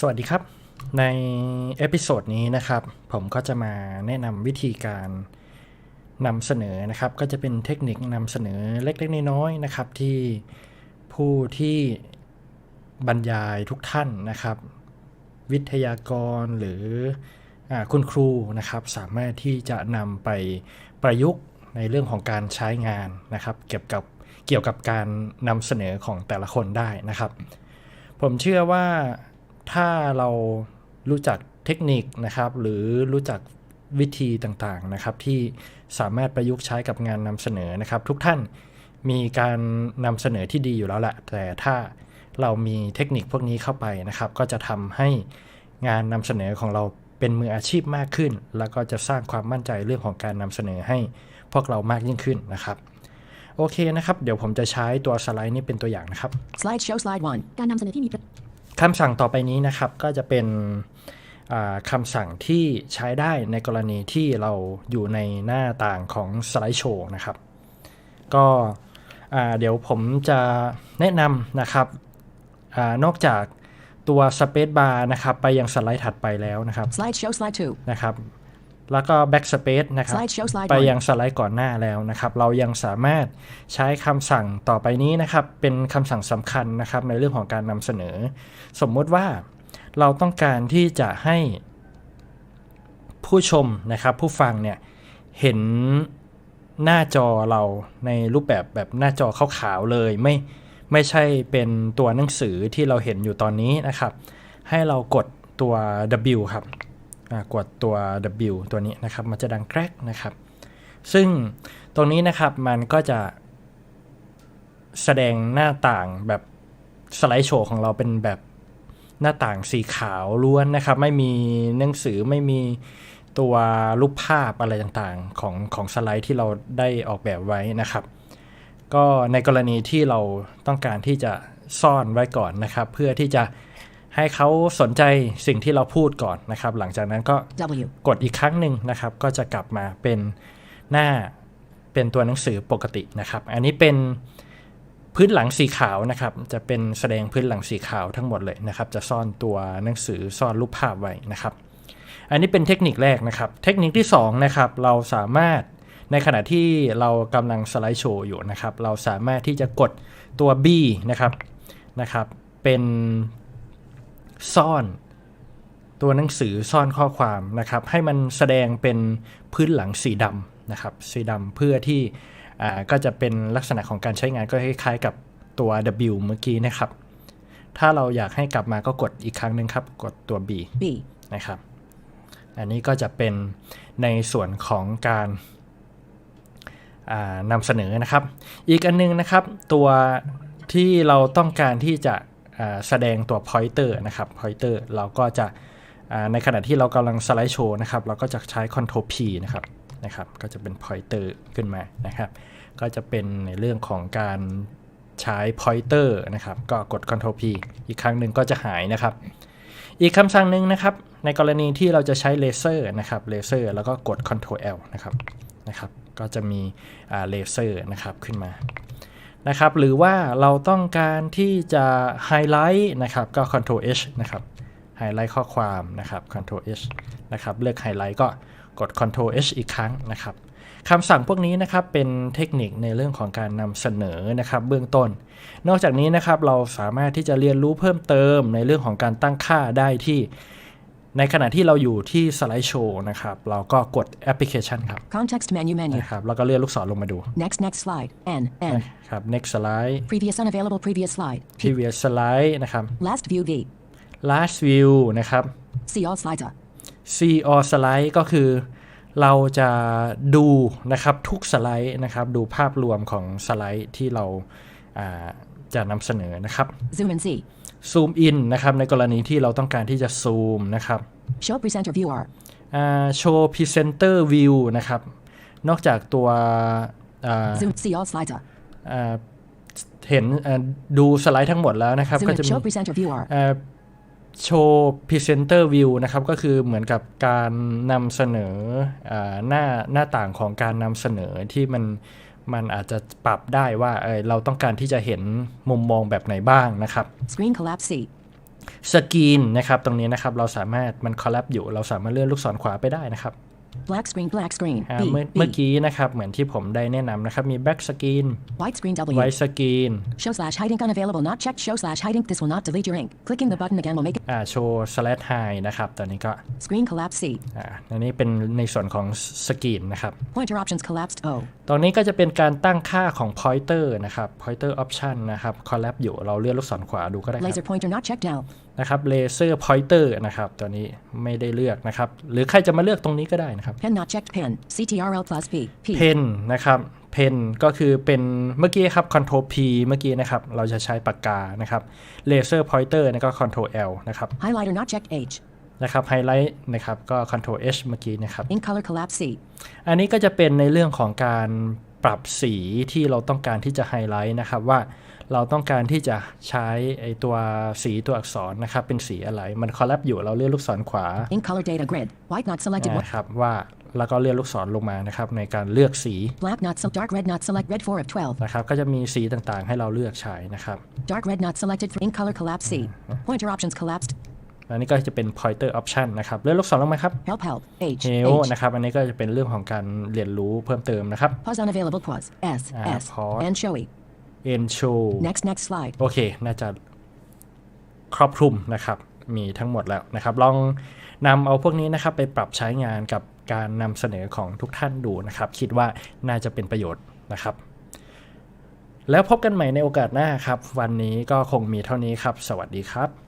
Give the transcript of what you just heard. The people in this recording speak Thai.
สวัสดีครับ ในเอพิโซดนี้นะครับ ผมก็จะมาแนะนำวิธีการนำเสนอนะครับ ก็จะเป็นเทคนิคนำเสนอเล็กๆน้อยๆนะครับ ที่ผู้ที่บรรยายทุกท่านนะครับ วิทยากรหรืออคุณครูนะครับ สามารถที่จะนำไปประยุกต์ในเรื่องของการใช้งานนะครับ เกี่ยวกับเกี่ยวกับการนำเสนอของแต่ละคนได้นะครับ ผมเชื่อว่า ถ้าเรารู้จักเทคนิคนะครับ หรือรู้จักวิธีต่างๆนะครับ ที่สามารถประยุกต์ใช้กับงานนำเสนอนะครับ ทุกท่านมีการนำเสนอที่ดีอยู่แล้วแหละแต่ถ้าเรามีเทคนิคพวกนี้เข้าไปนะครับ ก็จะทำให้งานนำเสนอของเราเป็นมืออาชีพมากขึ้น แล้วก็จะสร้างความมั่นใจเรื่องของการนำเสนอให้พวกเรามากยิ่งขึ้นนะครับโอเคนะครับ เดี๋ยวผมจะใช้ตัวสไลด์นี้เป็นตัวอย่างนะครับ Slideshow slide 1. การนำเสนอที่มี คำสั่งต่อไปนี้นะครับก็จะเป็นอ่าคำสั่งที่ใช้ได้ในกรณีที่เราอยู่ในหน้าต่างของสไลด์โชว์นะครับ ก็อ่าเดี๋ยวผมจะแนะนำนะครับอานอกจากตัว Space Bar นะครับ ไปยังสไลด์ถัดไปแล้วนะครับ Slideshow slide 2. นะครับ แล้วก็ Backspace นะครับ Slideshow slide ไป 1. ยังสไลด์ก่อนหน้าแล้วนะครับ เรายังสามารถใช้คำสั่งต่อไปนี้นะครับ เป็นคำสั่งสำคัญนะครับในเรื่องของการนำเสนอ สมมุติว่าเราต้องการที่จะให้ ผู้ชมนะครับ ผู้ฟังเนี่ยเห็นหน้าจอเราในรูปแบบแบบหน้าจอขาวๆเลยไม่ไม่ใช่เป็นตัวหนังสือที่เราเห็นอยู่ตอนนี้นะครับ ให้เรากดตัว W ครับอ่า กดตัว W ตัวนี้นะครับ มันจะดังแกรกนะครับ ซึ่งตรงนี้นะครับมันก็จะแสดงหน้าต่างแบบสไลด์โชว์ของเราเป็นแบบหน้าต่างสีขาวล้วนนะครับ ไม่มีหนังสือไม่มีตัวรูปภาพอะไรต่างๆของของสไลด์ที่เราได้ออกแบบไว้นะครับ ก็ในกรณีที่เราต้องการที่จะซ่อนไว้ก่อนนะครับ เพื่อที่จะ ให้เขาสนใจสิ่งที่เราพูดก่อนนะครับ หลังจากนั้นก็ W. กดอีกครั้งหนึ่งนะครับ ก็จะกลับมาเป็นหน้าเป็นตัวหนังสือปกตินะครับ อันนี้เป็นพื้นหลังสีขาวนะครับ จะเป็นแสดงพื้นหลังสีขาวทั้งหมดเลยนะครับ จะซ่อนตัวหนังสือซ่อนรูปภาพไว้นะครับ อันนี้เป็นเทคนิคแรกนะครับ เทคนิคที่2นะครับเราสามารถในขณะที่เรากำลังสไลด์โชว์อยู่นะครับ เราสามารถที่จะกดตัว B นะครับนะครับ เป็น ซ่อนตัวหนังสือซ่อนข้อความนะครับ ให้มันแสดงเป็นพื้นหลังสีดำนะครับ สีดำเพื่อที่อ่าก็จะเป็นลักษณะของการใช้งานก็คล้ายๆกับตัว W เมื่อกี้นะครับ ถ้าเราอยากให้กลับมาก็กดอีกครั้งหนึ่งครับ กดตัว B B. นะครับ อันนี้ก็จะเป็นในส่วนของการอ่านำเสนอนะครับ อีกอันนึงนะครับ ตัวที่เราต้องการที่จะอ่า แสดงตัว pointer นะครับ pointer เราก็จะในขณะที่เรากำลังสไลด์โชว์นะครับ เราก็จะใช้ Ctrl P นะครับนะครับ ก็จะเป็น pointer ขึ้นมานะครับ ก็จะเป็นในเรื่องของการใช้ pointer นะครับ ก็กด Ctrl P อีกครั้งหนึ่งก็จะหายนะครับ อีกคำสั่งหนึ่งนะครับ ในกรณีที่เราจะใช้เลเซอร์นะครับ เลเซอร์แล้วก็กด Ctrl L นะครับ นะครับ ก็จะมีเลเซอร์นะครับขึ้นมา นะครับ หรือว่าเราต้องการที่จะไฮไลท์นะครับ ก็ Ctrl H นะครับ ไฮไลท์ข้อความนะครับ Ctrl H นะครับ เลือกไฮไลท์ก็กด Ctrl H อีกครั้งนะครับคำสั่งพวกนี้นะครับเป็นเทคนิคในเรื่องของการนำเสนอนะครับเบื้องต้น นอกจากนี้นะครับเราสามารถที่จะเรียนรู้เพิ่มเติมในเรื่องของการตั้งค่าได้ที่ ในขณะที่เราอยู่ที่สไลด์โชว์นะครับ เราก็กดแอปพลิเคชันครับ Context menu menu. นะครับ แล้วก็เลื่อนลูกศรลงมาดู Next next slide. N. N. นะครับ next slide Previous unavailable previous slide. P. previous slide นะครับ Last view V. last view นะครับ See all slides. see all slide ก็คือเราจะดูนะครับทุกสไลด์นะครับ ดูภาพรวมของสไลด์ที่เราอ่าจะนำเสนอนะครับ Zoom and Z. ซูมอินนะครับในกรณีที่เราต้องการที่จะซูมนะครับ Show presenter viewer. โชว์พรีเซนเตอร์วิวนะครับ นอกจากตัวอ่า Zoom. See all slides. อ่าเห็นอ่าดูสไลด์ทั้งหมดแล้วนะครับ Zoom ก็ in. จะมี Show presenter viewer. โชว์พรีเซนเตอร์วิวนะครับ ก็คือเหมือนกับการนำเสนออาหน้าหน้าต่างของการนำเสนอที่มัน มันอาจจะปรับได้ว่าเออเราต้องการที่จะเห็นมุมมองแบบไหนบ้างนะครับ Screen collapse C. สกรีนนะครับตรงนี้นะครับเราสามารถมันคอล l ลบอยู่ เราสามารถเลื่อนลูกศรขวาไปได้นะครับ Black screen, black screen. อ่า B, เมื่อ B. เมื่อกี้นะครับเหมือนที่ผมได้แนะนำนะครับมี back screen White screen W. white screen Show slash hiding unavailable, not checked. Show slash hiding. This will not delete your ink. Clicking the button again will make it. อ่าโชว์ slash high นะครับตอนนี้ก็ Screen collapse C. อ่าอันนี้เป็นในส่วนของสกรีนนะครับ Pointer options collapsed O. ตรงนี้ก็จะเป็นการตั้งค่าของ pointer นะครับ pointer option นะครับ collab อยู่เราเลื่อนลูกศรขวาดูก็ได้ค Laser รับ pointer not checked now. นะครับ laser pointer นะครับตัวนี้ไม่ได้เลือกนะครับ หรือใครจะมาเลือกตรงนี้ก็ได้นะครับ Pen not checked pen. CTRL plus P. P. pen นะครับ pen ก็คือเป็นเมื่อกี้ครับ control P เมื่อกี้นะครับ เราจะใช้ปากกานะครับ laser pointer นี่ก็ control L นะครับ Highlighter not checked H. นะครับ highlight นะครับก็ control H เมื่อกี้นะครับ Ink color collapse C. อันนี้ก็จะเป็นในเรื่องของการปรับสีที่เราต้องการที่จะไฮไลท์นะครับว่า เราต้องการที่จะใช้ไอตัวสีตัวอักษรนะครับ เป็นสีอะไร มันคอล l ลบอยู่เราเลื่อนลูกศรขวา Ink color data grid. White not selected. One. นะครับว่าแล้วก็เลื่อนลูกศรลงมานะครับในการเลือกสี Black not so dark red not select red 4 of 12. นะครับก็จะมีสีต่างๆ ให้เราลือกใช้นะครับ Dark red not selected for ink color collapse C. Pointer options collapsed. อันนี้ก็จะเป็น pointer option นะครับเลื่อนลูกศรลงมาครับ Help help. H. Help H. นะครับอันนี้ก็จะเป็นเรื่องของการเรียนรู้เพิ่มเติมนะครับ Pause unavailable pause. S. Ah, S. pause. And showy. End show Next next slide. โอเค น่าจะครอบคลุมนะครับ มีทั้งหมดแล้วนะครับ ลองนำเอาพวกนี้นะครับไปปรับใช้งานกับการนำเสนอของทุกท่านดูนะครับ คิดว่าน่าจะเป็นประโยชน์นะครับ แล้วพบกันใหม่ในโอกาสหน้าครับ วันนี้ก็คงมีเท่านี้ครับ สวัสดีครับ